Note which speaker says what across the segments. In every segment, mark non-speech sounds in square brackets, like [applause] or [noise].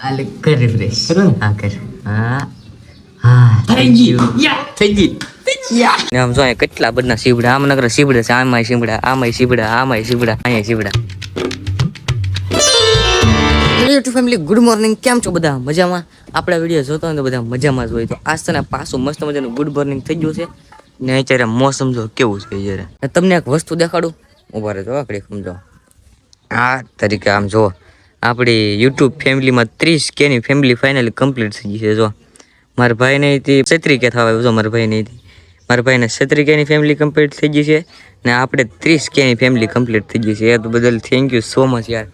Speaker 1: આલે કર રિફ્રેશ
Speaker 2: કરું
Speaker 1: હા કર હા હા
Speaker 2: થઈ ગઈ. યા.
Speaker 1: થઈ ગઈ આમ જો કેટલા બધા સીવડા આમ નગર સીવડા છે આમાંય સીવડા આમાંય સીવડા આમાંય સીવડા અહીંયા સીવડા યુટ્યુબ ફેમિલી ગુડ મોર્નિંગ કેમ છો બધા મજામાં આપણા વીડિયો જોતો હોય તો બધા મજામાં જ હોય તો આજ તને પાછું મસ્ત મજાનું ગુડ મોર્નિંગ થઈ ગયું છે ને અત્યારે મોસમ જો કેવું છે જ્યારે તમને એક વસ્તુ દેખાડું ઊભા રહેજો આકડી સમજો આ તરીકે આમ જો આપણી યુટ્યુબ ફેમિલીમાં ત્રીસ કેની ફેમિલી ફાઇનલી કમ્પ્લીટ થઈ ગઈ છે, જો. મારા ભાઈને હતી છત્રી કે થવા જો, મારા ભાઈને મારા ભાઈને છત્રી કેની ફેમિલી કમ્પ્લીટ થઈ ગઈ છે ને આપણે ત્રીસ કેની ફેમિલી કમ્પ્લીટ થઈ ગઈ છે. એ બદલ થેન્ક યુ સો મચ યાર.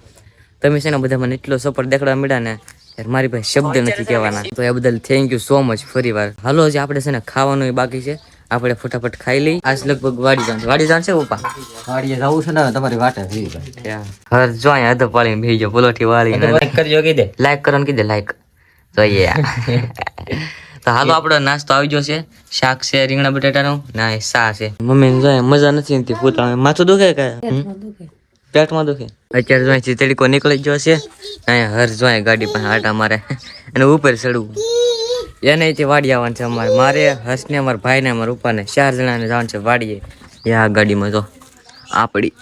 Speaker 1: તમે છે ને બધા મને એટલો સપોર્ટ દેખાડવા મળ્યા ને, યાર મારી પાસે શબ્દ નથી કહેવાના. તો એ બદલ થેન્ક યુ સો મચ ફરી વાર હાલો હજી આપણે છે ને ખાવાનું બાકી છે. આપણે ફટાફટ ખાઈ લઈ. આજ લગભગ વાડી જાણ વાડી જાણ છે ઉપા
Speaker 2: વાડીએ જવું છે ને તમારી વાટે
Speaker 1: હર જો અહીંયા હદ પાળી ભી જો પલોઠી વાળી
Speaker 2: લાઈક કરજો કીધે. દે
Speaker 1: લાઈક કરવાનું કીધે લાઈક જોઈએ [laughs] તો હાલો આપણો નાસ્તો આવી ગયો છે. શાક છે રીંગણા બટેટાનો. ના એ સા છે. મમ્મી ને જોઈએ મજા નથી નથી પોતા માથું દુખે કે? પેટમાં દુખે. અત્યારે જો અહીંથી તડકો નીકળી ગયો છે, અહીંયા હર જોઈએ ગાડી પાસે આટા મારે. અને ઉપર ચડવું. એને અહીંથી વાડી આવવાનું છે અમારે. મારે, હર્ષને, અમારા ભાઈને, અમારા ઉપરને ચાર જણાને જવાનું છે વાડીએ. એ આ ગાડીમાં જો આપણી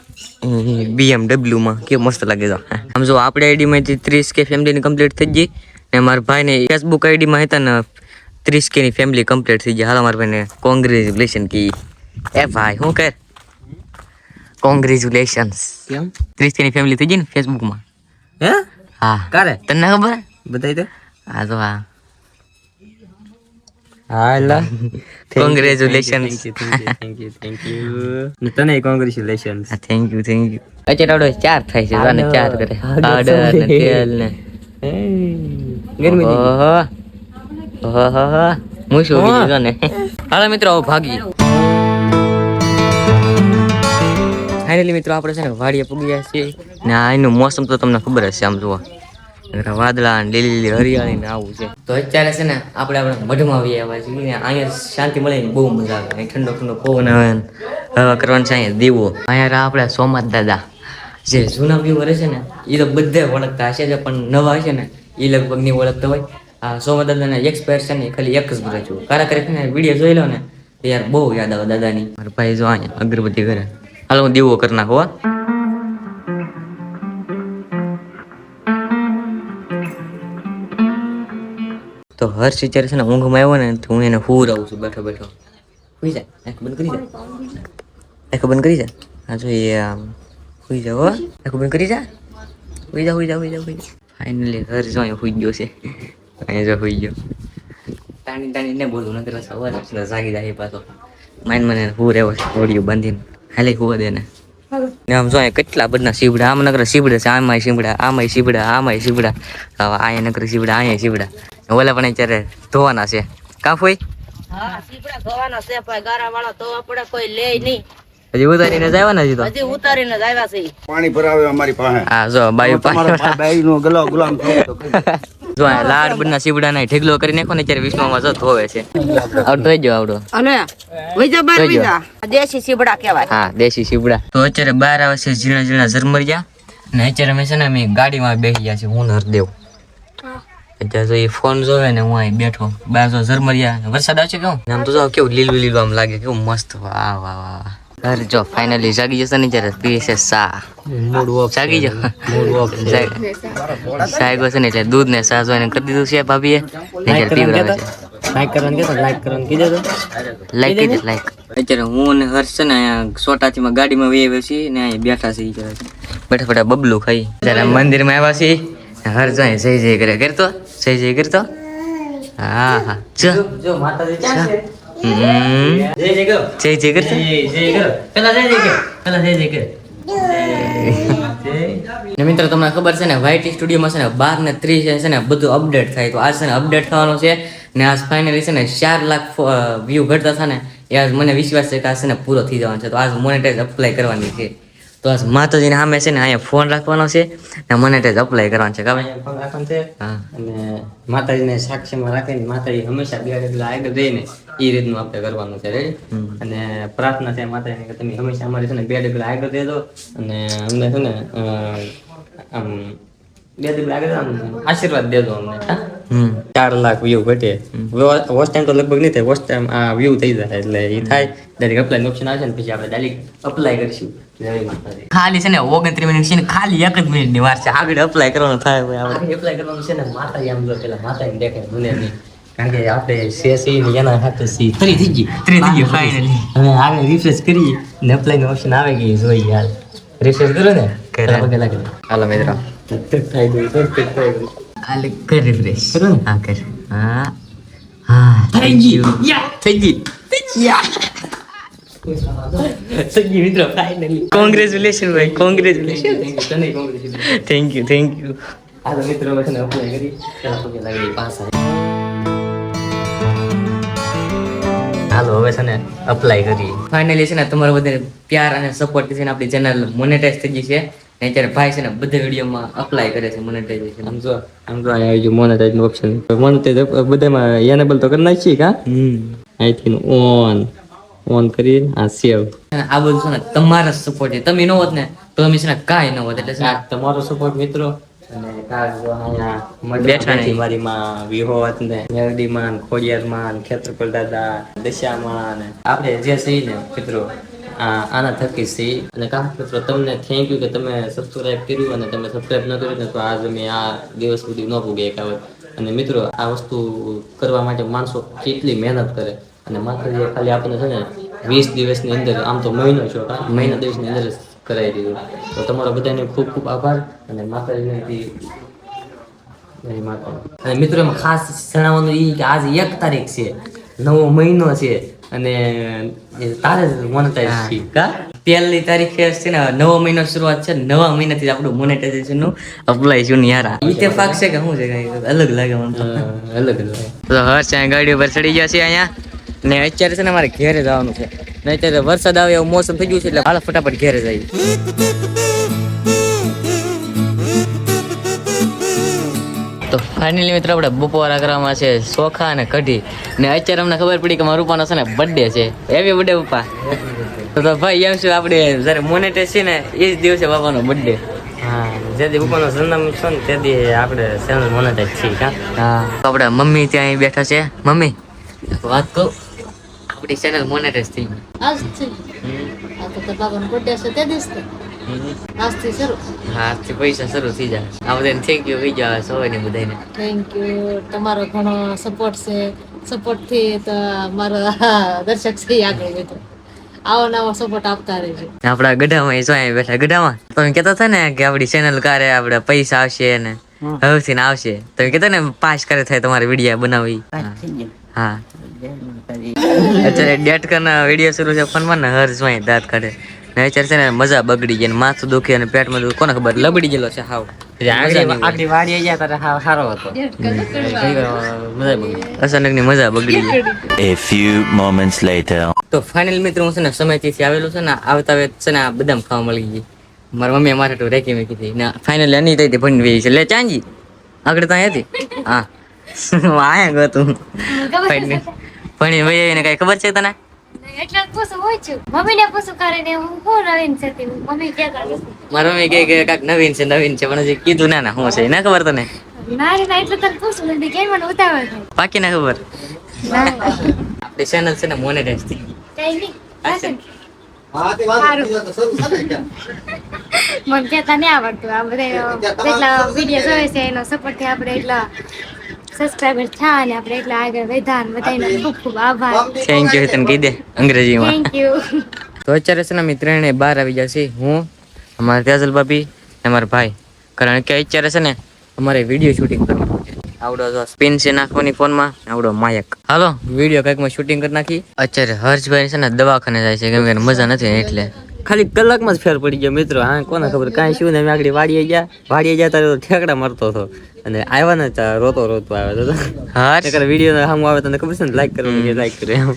Speaker 1: બીએમડબલ્યુમાં કે મસ્ત લાગે જો. આમ જો આપણે આઈડીમાંથી ત્રીસ કે ફેમિલીની કમ્પ્લીટ થઈ ગઈ. ને મારા ભાઈને ફેસબુક આઈડીમાં હતા ને, ત્રીસ કેની ફેમિલી કમ્પ્લીટ થઈ ગઈ. હાલ, મારા ભાઈને કોંગ્રેચ્યુલેશન કી. એ ભાઈ, શું કર? કોંગ્રેચ્યુલેશન્સ
Speaker 2: કેમ
Speaker 1: ક્રિસ્તીની ફેમિલી થઈ ગઈ ને ફેસબુકમાં
Speaker 2: હે
Speaker 1: હા
Speaker 2: કારે
Speaker 1: તને ખબર
Speaker 2: બતાવી દે
Speaker 1: હા તો હા
Speaker 2: હા લા
Speaker 1: Congratulations.
Speaker 2: Thank you thank you તને કોંગ્રેચ્યુલેશન્સ
Speaker 1: હા થેન્ક યુ થેન્ક યુ અચ્છા આવડો ચાર થાય છે અને ચાર કરે પાવડર ને તેલ ને
Speaker 2: ગરમી
Speaker 1: ઓહો ઓહો હું શું કીધું ને હાલો મિત્રો ભાગી ફાઇનલી મિત્રો, આપણે છે ને વાડીએ પૂગી ગયા છીએ. ને આ મોસમ તો તમને ખબર હશે છે આમ જુઓ. વાદળા ને લીલી લીલી હરિયાળી ને આવું છે. તો અત્યારે છે ને આપણે આપણે મઢમાં આવી આવ્યા છીએ ને અહીંયા શાંતિ મળે ને બહુ મજા આવે. ઠંડો ઠંડો પવન આવે હવા કરવાનું છે અહીંયા દીવો. અહીંયા આપણે સોમનાથ દાદા. જે જૂના વ્યૂવર છે ને એ તો બધે ઓળખતા હશે છે પણ નવા હશે ને એ લગભગ નહીં ઓળખતા હોય. આ સોમનાથ દાદાના એક્સપાયર છે ને ખાલી એક જ વર્ષ છું કારણ કરે વીડિયો જોઈ લો ને યાર બહુ યાદ આવે દાદાની. મારા ભાઈ જો અહીંયા અગરબત્તી કરે. હાલો હું દીવો કરી તો હર્ષ વિચારે છે ને, ઊંઘમાં આવ્યો ને, તો હું એને હું રહું છું. બેઠો બેઠો. હુઈ જાય આંખ બંધ કરી જાય આંખ બંધ કરી જાય હા, જો એ હુઈ જાવ આંખ બંધ કરી જા? સુઈ જા, હુઈ જા હુઈ જા હુઈ જા. ફાઇનલી હર્ષ જો અહીંયા સુઈ ગયો છે. અહીંયા જો હુઈ ગયો. તાણી તાણી ને બોલું નકર સવાર જાગી જાય પાછો. માઇન મને હું રહેવો છે, ઓડિયો બાંધીને. હાલે હુવા દે ને આમ જો કેટલા બધા સીવડા આમ નગર સીવડા છે આમાં સીવડા આમાં સીવડા આમાં સીવડા હવે અહીંયા નગર સીવડા અહીંયા સીવડા ઓલા પણ અત્યારે ધોવાના છે. કાં ફોઈ? હજી ઉતારીને જ આવ્યા હજી તો?
Speaker 3: હજી ઉતારીને જ આવ્યા છે
Speaker 4: પાણી ભરાવે અમારી પાસે.
Speaker 1: હા જો બાયું
Speaker 4: તમારા
Speaker 1: પાણી
Speaker 4: બાઈ નો ગલો ગુલામ થયો તો કઈ. [laughs]
Speaker 1: જો લાડ બના સીવડા ના ઢેગલો કરી નાખો ને અત્યારે વિષ્ણુમાં જતો ધોવે છે. આવડો જો આવડો.
Speaker 3: અને વૈજા બાર. વૈજા દેશી સીપડા કહેવાય.
Speaker 1: હા દેશી સીવડા તો અત્યારે બહાર આવે છે ઝીણા ઝીણા ઝરમરિયા ને અત્યારે અમે છે ને અમે ગાડીમાં બેસી ગયા છે હું હરદેવ. અત્યારે તો એ ફોન જોવે ને હું અહીં બેઠો. બાર જો ઝરમરિયા વરસાદ આવશે કેવું નામ તો જાવ કેવું લીલું લીલું આમ લાગે કેવું મસ્ત. વાહ વાહ વાહ. ઘર જો ફાઇનલી જાગી જશે ને જ્યારે પીએ છે સા. જાગી જો જાગ્યો છે. ને એટલે દૂધ ને સા જોઈને કરી દીધું છે ભાભીએ. ને અત્યારે પીવડાવે છે
Speaker 2: લાઈક કરવાનું કે લાઈક કરવાનું કીધું તો?
Speaker 1: લાઈક કીધે લાઈક અત્યારે હું ને હર્ષ છે ને અહીંયા સોટાથીમાં ગાડીમાં વે આવે છીએ ને અહીંયા બેઠા છીએ બેઠા બેઠા બબલું ખાઈ. ત્યારે મંદિરમાં આવ્યા છીએ હર્ષ અહીં જય જય કરે. કરતો? જય જય કરતો? હા હા. જો.
Speaker 2: જો માતાજી. ક્યાં છે
Speaker 1: હમ.
Speaker 2: જય જય કરો
Speaker 1: જય જય કરતો
Speaker 2: જય જય કરો પેલા જય જય કરો પેલા જય જય કરો
Speaker 1: ને મિત્રો તમને ખબર છે ને વાઈટી સ્ટુડિયોમાં છે ને બાર ને ત્રીસ છે ને બધું અપડેટ થાય. તો આજ છે ને અપડેટ થવાનું છે ને આજ ફાઇનલી છે ને ચાર લાખ વ્યૂ ઘટતા હતા ને એ આજ મને વિશ્વાસ છે કે આજ છે ને પૂરો થઈ જવાનો છે. તો આજ મોનેટાઈઝ અપ્લાય કરવાની છે. તો આજ માતાજીને સામે છે ને અહીંયા ફોન રાખવાનો છે ને મોનેટાઈઝ અપ્લાય કરવાનો છે. કાવે
Speaker 2: ફોન રાખવાનું છે
Speaker 1: હા.
Speaker 2: અને માતાજીને સાક્ષીમાં રાખીને માતાજી હંમેશા બે આગળ રહીને એ રીતનું આપણે કરવાનું છે રેડી અને પ્રાર્થના છે માતાજીને કે તમે હંમેશા અમારી છે ને બે ડગલા આગળ દેજો અને અમને છે ને આમ બે દિવસ આગળ આશીર્વાદ દેજો અમને ચાર લાખ વ્યૂ ઘટે. વોચ ટાઈમ તો લગભગ નહીં થાય વોચ ટાઈમ આ વ્યૂ થઈ જાય એટલે એ થાય. ડાયરેક્ટ અપ્લાય ઓપ્શન આવશે ને પછી આપણે ડાયરેક્ટ અપ્લાય કરીશું.
Speaker 1: ખાલી છે ને ઓગણત્રીસ મિનિટ છે ને ખાલી એક જ મિનિટની વાર છે. આગળ અપ્લાય કરવાનું થાય
Speaker 2: અપ્લાય કરવાનું છે ને માતા આમ જો પેલા માતા દેખાય દુનિયાની કારણ કે આપણે સીએસઈ ની એના હાથે સી ફરી થઈ ગઈ.
Speaker 1: Three થઈ ગઈ, finally.
Speaker 2: હવે આગળ રિફ્રેશ કરી ને અપ્લાયનું ઓપ્શન આવે કે જોઈ યાર રિફ્રેશ કરો ને?
Speaker 1: કરે.
Speaker 2: પગે લાગે
Speaker 1: હાલો મિત્રો.
Speaker 2: ટક થાય ગયું ટક થાય ગયું.
Speaker 1: હાલે કર રિફ્રેશ
Speaker 2: કરો ને?
Speaker 1: હા કર. હા. હા
Speaker 2: થઈ ગઈ યા
Speaker 1: થઈ ગઈ
Speaker 2: થઈ ગઈ મિત્રો ફાઇનલી
Speaker 1: કોંગ્રેચ્યુલેશન ભાઈ congratulation thank you thank you
Speaker 2: આ તો મિત્રો છે ને અપ્લાય કરી પેલા પગે લાગે પાસ હાલો હવે છે ને અપ્લાય કરી.
Speaker 1: ફાઇનલી છે ને તમારો બધા પ્યાર અને સપોર્ટ છે ને આપણી ચેનલ મોનેટાઈઝ થઈ ગઈ છે. ને અત્યારે ભાઈ છે ને બધા વિડીયોમાં અપ્લાય કરે છે મોનેટાઈઝેશન
Speaker 2: આમ જો આમ જો આવી ગયું મોનેટાઈઝનું ઓપ્શન મોનેટાઈઝ બધામાં એનેબલ તો કરી નાખીએ કા?
Speaker 1: આઈ
Speaker 2: અહીંથી ઓન ઓન કરી આ સેવ
Speaker 1: આ બધું છે ને તમારા સપોર્ટ છે. તમે ન હોત ને તો અમે છે ને કાંઈ ન હોત. એટલે
Speaker 2: તમારો સપોર્ટ મિત્રો
Speaker 1: બેઠા નહીં.
Speaker 2: મારી ને મેરડી માં ખોડિયાર દાદા દશા આપણે જે સહી ને મિત્રો આના થકી સહી અને કામ મિત્રો તમને થેન્ક યુ કે તમે સબસ્ક્રાઇબ કર્યું અને તમે સબસ્ક્રાઇબ ન કર્યું ને તો આજ અમે આ દિવસ સુધી ન પૂગે એકાવત અને મિત્રો આ વસ્તુ કરવા માટે માણસો કેટલી મહેનત કરે. અને માત્ર ખાલી આપણને છે ને વીસ દિવસની અંદર આમ તો મહિનો છો મહિના દિવસની અંદર કરાવી દીધું. તો તમારો બધાને ખૂબ ખૂબ આભાર અને માતાજીને માતા અને મિત્રો એમાં ખાસ જણાવવાનું એ કે આજે એક તારીખ છે નવો મહિનો છે અને તારે મોનેટાઈઝ છે. કા?
Speaker 1: પહેલી તારીખે છે ને નવો મહિનો શરૂઆત છે નવા મહિનાથી આપણું મોનેટાઇઝેશનનું અપ્લાય છું યાર ઇત્તેફાક છે કે શું છે કઈ? અલગ લાગે મને
Speaker 2: અલગ લાગે
Speaker 1: તો હર્ષ અહીંયા ગાડી ઉપર ચડી ગયા છે અહીંયા. ને અત્યારે છે ને મારે ઘેરે જવાનું છે. ને અત્યારે વરસાદ આવે એવું મોસમ થઈ ગયું છે એટલે હાલ ફટાફટ ઘેરે જઈએ. તો ફાઇનલી મિત્રો આપણે બપોરા કરવામાં છે ચોખા અને કઢી. ને અત્યારે અમને ખબર પડી કે મારા રૂપાનો છે ને બર્થડે છે. હેપી બર્થડે પપ્પા. તો ભાઈ એમ શું આપણે જ્યારે મોનેટે છે ને એ જ દિવસે બાપાનો બર્થડે
Speaker 2: હા જે દી ઉપરનો જન્મ છો ને તે દી આપણે ચેનલ મોનેટાઈઝ છીએ
Speaker 1: હા. તો આપણે મમ્મી ત્યાં બેઠા છે. મમ્મી વાત કહું? આપણી ચેનલ મોનેટાઈઝ થઈ ગઈ.
Speaker 3: આજથી આ તો તારા બાબાનો birthday છે તે દિવસે આજથી શરૂ.
Speaker 1: હા આજથી પૈસા શરૂ થઈ જાય. આ બધાને થેન્ક યુ કહી જાવ સવાય બધાને
Speaker 3: થેન્ક યુ તમારો ઘણો સપોર્ટ છે. સપોર્ટ તો મારો [laughs] દર્શક છે આગળ વધ્યો. આવો નવો સપોર્ટ આપતા રહેજો.
Speaker 1: આપણા ગઢામાં સોય બેઠા. ગઢામાં? તમે કહેતા હતા ને કે આપણી ચેનલ કારે આપણે પૈસા આવશે ને હવેથી ને આવશે. તમે કહેતા ને પાસ કરે થાય તમારે વીડિયો બનાવી હા. અત્યારે ડેટ કરના વીડિયો શરૂ છે ફોનમાં ને હર સોય દાંત કાઢે. ને અત્યારે છે ને મજા બગડી ગઈ માથું દુખે અને પેટમાં દુખે. કોને ખબર? લબડી ગયેલો છે હાવ. મજા
Speaker 2: આગળ વાડી ગયા તારે હાવ સારો હતો.
Speaker 1: અચાનકની મજા બગડી ગઈ.
Speaker 5: A few moments later.
Speaker 1: તો ફાઇનલ મિત્રો હું છે ને સમયથી આવેલું છે ને આવતા વેત છે ને આ બદામ ખાવા મળી ગઈ. મારા મમ્મીએ મારે તો રેકી મેકી હતી ના ફાઇનલ એની થઈ ભણી છે. લે ચાંજી આગળ ત્યાં હતી? હા. [laughs] આયા ગયો તું. ભણી ભાઈ એને કઈ ખબર છે તને?
Speaker 6: એટલે પૂછું હોય છું. મમ્મી ને પૂછું કરીને હું હું નવીન છે મમ્મી કહેતા
Speaker 1: મારા મમ્મી કહે કે કાંઈક નવીન છે નવીન છે પણ હજી કીધું ના ના શું છે ના ખબર તને?
Speaker 6: ના ના એટલે તને પૂછું નથી કેમ મને ઉતાવળ
Speaker 1: બાકી ના ખબર.
Speaker 6: ના.
Speaker 1: આપણી ચેનલ છે ને મોનેટાઈઝ થઈ ગઈ.
Speaker 6: મને આવડતું આ બધા વીડિયો જોવે છે એનો સપોર્ટથી આપણે એટલા સબસ્ક્રાઈબર થયા અને આપણે એટલા આગળ વધ્યા બધાનો ખૂબ ખૂબ આભાર.
Speaker 1: થેન્ક યુ તને કહી દે અંગ્રેજીમાં.
Speaker 6: થેન્ક યુ
Speaker 1: તો અત્યારે છે ને અમે ત્રણે બહાર આવી જશે હું અમારા ત્યાજલ ભાભી અને અમારા ભાઈ. કારણ કે અત્યારે છે ને અમારે વીડિયો શૂટિંગ કરવાનું છે. આવડો જો સ્પિન છે નાખવાની ફોનમાં આવડો માયક હાલો વીડિયો કંઈકમાં શૂટિંગ કરી નાખી. અત્યારે હર્ષભાઈ છે ને દવાખાને જાય છે. કેમ કે મજા નથી એટલે.
Speaker 2: ખાલી કલાકમાં જ ફેર પડી ગયો મિત્રો. હા કોને ખબર? કાંઈ શું ને અમે આગળ વાડીએ ગયા. વાડીએ ગયા ત્યારે ઠેકડા મારતો હતો. અને આવ્યા ને રોતો રોતો આવ્યો હતો. હા વીડિયો સામું આવે તને ખબર છે ને લાઈક કરવાનું કે લાઈક કરે એમ.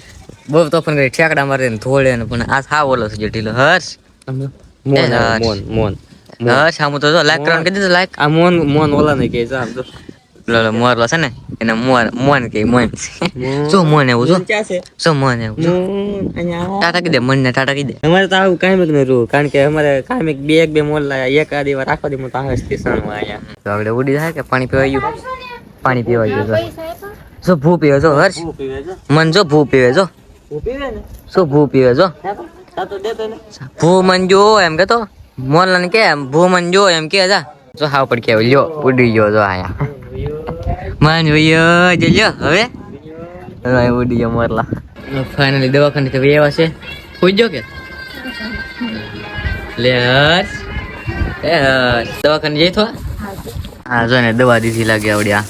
Speaker 1: બહુ પણ કરી ઠેકડા મારે ને ધોળે ને પણ આ સાવ ઓલો છે ઢીલો હર્ષ
Speaker 2: મોન મોન મોન
Speaker 1: હર્ષ આમ તો લાઈક કરવાનું કીધું લાઈક
Speaker 2: આ મોન મોન ઓલા ને કે છે આમ તો.
Speaker 1: લો મોરલો છે ને એને મોર મોન કે મોન શું મોન એવું શું શું મોન એવું? ટાટા કીધે મન ને ટાટા કીધે
Speaker 2: અમારે તો આવું કાંઈ નું રહ્યું કારણ કે અમારે કાંઈ બે એક બે મોલ્લા એક આધી વાર આખો દી તો આવે સ્ટેશનમાં અહીંયા
Speaker 1: તો આપણે ઉડી જાય કે પાણી પીવા ગયું પાણી પીવા ગયું જો. જો ભૂ પીવે જો હર્ષ મન જો ભૂ પીવે જો શું ભૂ પીવે જો ભૂ મન જો એમ કેતો મોરલા ને કે ભૂ મન જો એમ કે જા જો હાવ પડ કે લ્યો ઉડી ગયો જો આયા મન ભૈયો જો લ્યો હવે. ઉડી ગયો મોરલા. ફાઇનલી દવાખાને તો વ્યવા છે. પૂછજો કે? લે હર્ષ એ હર્ષ. દવાખાને જઈ તો? હા જો ને દવા દીધી લાગે આવડ્યા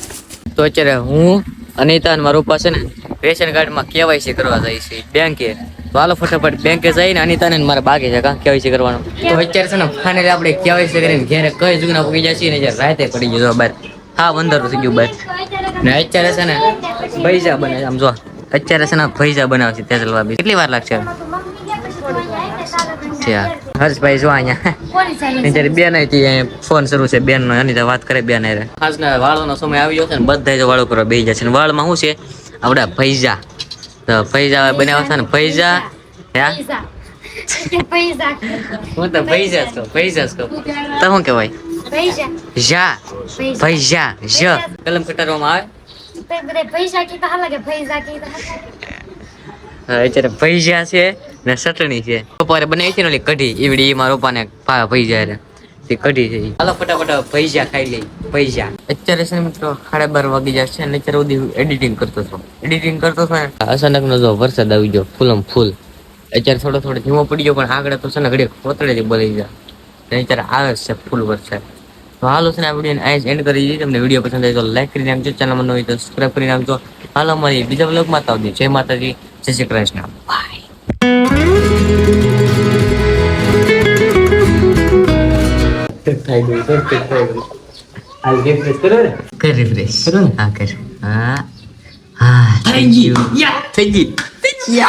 Speaker 1: તો અત્યારે હું અનિતા અને મારું પાસે છે ને રેશન કાર્ડમાં કેવાયસી કરવા જાય છે બેંકે. તો હાલો ફટાફટ બેંકે જઈને અનિતા ને મારા બાકી છે કાં કેવાયસી કરવાનું. તો અત્યારે છે ને ફાઇનલી આપણે કેવાયસી કરીને ઘેરે કઈ જુગના પૂગી જાય છે ને રાતે પડી ગયો બાર હા બંદર થઈ ગયું બસ ને અત્યારે છે ને ભૈજા બને છે આમ જો. અત્યારે છે ને ભૈજા બનાવે છે ચલવા બી. કેટલી વાર લાગશે? હર્ષભાઈ જો અહીંયા. અત્યારે બેન હતી ફોન શરૂ છે બેન નો એની વાત કરે બેન હારે. આજના વાળનો સમય આવ્યો છે ને બધા જ વાળો કરવા બેસી ને વાળમાં શું છે? આપણા પૈસા તો પૈસા બનાવ્યા છે ને પૈસા હે? હું તો પૈસા જ કહું પૈસા જ કહું. તો શું કહેવાય? જા.
Speaker 6: પૈસા.
Speaker 1: જ. કલમ કટારવામાં આવે?
Speaker 6: ભૈજા કીધા હાલા કે પૈસા કીધા
Speaker 1: હા, અત્યારે ભૈજા છે ને ચટણી છે. બપોરે બનાવી છે ને ઓલી કઢી. ઈવડી મારા રોપાને પા રે તે કઢી છે હાલો ફટાફટ પૈસા ખાઈ લઈ પૈસા. અત્યારે છે મિત્રો સાડા બાર વાગી જાય છે અને અત્યારે સુધી એડિટિંગ કરતો હતો. એડિટિંગ કરતો હતો ને. અચાનક નો જો વરસાદ આવી ગયો ફૂલમ ફૂલ. અત્યારે થોડો થોડો ધીમો પડી ગયો પણ આગળ તો છે ને ઘડી કોતળેથી બોલી જાય. અત્યારે આવે છે ફૂલ વરસાદ. તો હાલો છે આ વિડીયોને આઈ એન્ડ કરી દીધી. તમને વીડિયો પસંદ આવે તો લાઈક કરી નાખજો. ચેનલમાં નવી હોય તો સબસ્ક્રાઈબ કરી નાખજો. હાલ અમારી બીજા બ્લોગમાં આવજો. જય માતાજી. જય શ્રી કૃષ્ણ. બાય
Speaker 2: થઈ ગયું perfect થઈ ગયું હાલ refresh કરો ને
Speaker 1: કર રિફ્રેશ હા કર હા. હા થઈ ગઈ થઈ ગઈ થઈ ગઈ